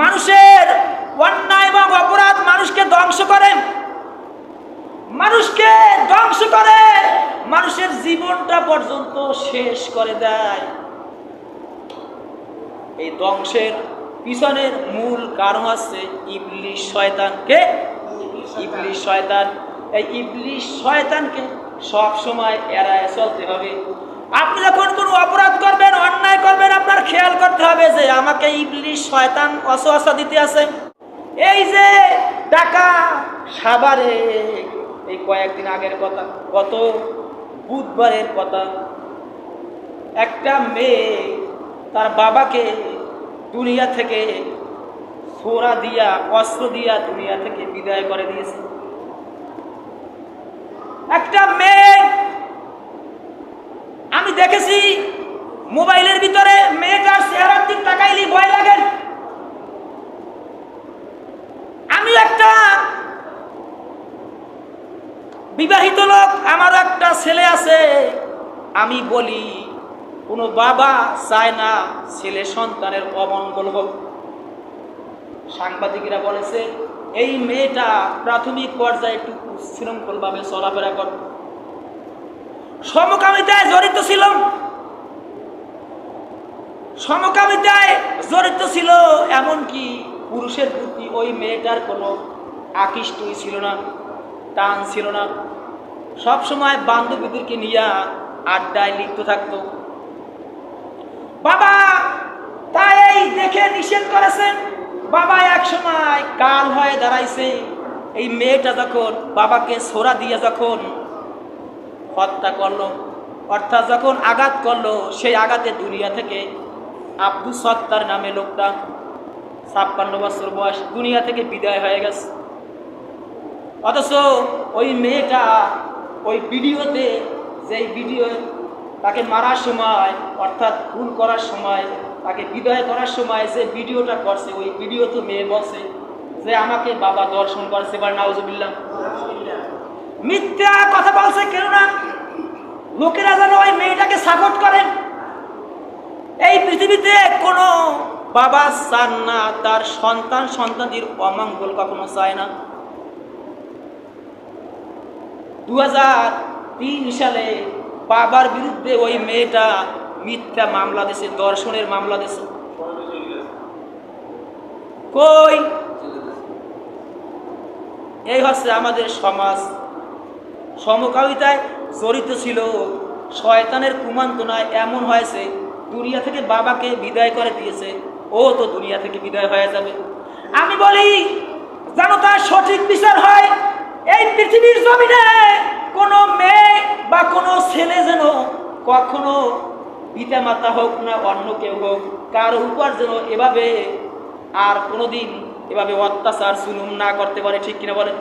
মানুষের অন্যায় এবং অপরাধ মানুষকে ধ্বংস করে। মানুষকে ধ্বংস করে। মানুষের জীবনটা পর্যন্ত শেষ করে দেয়। এই ধ্বংসের পিছনের মূল কারণ হচ্ছে ইবলিশ শয়তানকে। ইবলিশ শয়তান, এই ইবলিশ শয়তানকে সব সময় এড়ায় চলতে হবে। আপনি যখন কোনো অপরাধ করবেন খেয়াল করতে হবে যে আমাকে ইবলিশ শয়তান অসহসা দিতে আছে। এই যে টাকা সাবারে এই কয়েকদিন আগের কথা, গত বুধবারের কথা, একটা মেয়ে তার বাবাকে দুনিয়া থেকে সোরা দিয়া, অস্ত্র দিয়া দুনিয়া থেকে বিদায় করে দিয়েছে। একটা মেয়ে, আমি দেখেছি মোবাইলের ভিতরে মেয়েটার চেহারার দিক তাকাইলি ভয় লাগে। আমি একটা বিবাহিত লোক, আমারও একটা ছেলে আছে। আমি বলি, কোনো বাবা চায় না ছেলে সন্তানের অমঙ্গল হোক। সাংবাদিকরা বলেছে, এই মেয়েটা প্রাথমিক পর্যায়ে একটু শৃঙ্খলভাবে চলাফেরা কর। সমকামিতায় জড়িত ছিল সমকামিতায় জড়িত ছিল, এমনকি পুরুষের প্রতি ওই মেয়েটার কোনো আকৃষ্টই ছিল না, টান ছিল না। সব সময় বান্ধবীদেরকে নিয়ে আড্ডায় লিপ্ত থাকতো। বাবা তাই এই দেখে নিষেধ করেছেন, বাবা এক সময় কাল হয়ে দাঁড়াইছে। এই মেয়েটা যখন বাবাকে ছোড়া দিয়ে যখন হত্যা করল, অর্থাৎ যখন আঘাত করল, সেই আঘাতে দুনিয়া থেকে আব্দুল সত্তার নামে লোকটা ছাপ্পান্ন বছর বয়স, দুনিয়া থেকে বিদায় হয়ে গেছে। অথচ ওই মেয়েটা ওই ভিডিওতে, যেই ভিডিও তাকে মারার সময়, অর্থাৎ খুন করার সময়, তাকে বিদায় করার সময় যে ভিডিওটা করছে, ওই ভিডিও তো মেয়ে বলছে যে আমাকে বাবা দর্শন করছে বা নাউজুবিল্লাহ। মিথ্যা কথা বলছে কেন না লোকেরা যেন ওই মেয়েটাকে সাপোর্ট করেন। এই পৃথিবীতে কোনো বাবা চান না, তার সন্তান সন্তানদের অমঙ্গল কখনো চায় না। দু সালে বাবার বিরুদ্ধে ওই মেয়েটা মিথ্যা মামলা দিয়েছে দর্শনের মামলা দিয়েছে। কই? এই হচ্ছে আমাদের সমাজ। সমকামিতায় জড়িত ছিল, শয়তানের কুমান্তনায় এমন হয়েছে দুনিয়া থেকে বাবাকে বিদায় করে দিয়েছে, ও তো দুনিয়া থেকে বিদায় হয়ে যাবে। আমি বলি যেন তার সঠিক বিচার হয়, এই পৃথিবীর জমিনে কোনো মেয়ে বা কোনো ছেলে যেন কখনো পিতা মাতা হোক না অন্য কেউ হোক, কারও উপর যেন এভাবে আর কোনোদিন এভাবে অত্যাচার সুলুম না করতে পারে, ঠিক কিনা বলেন?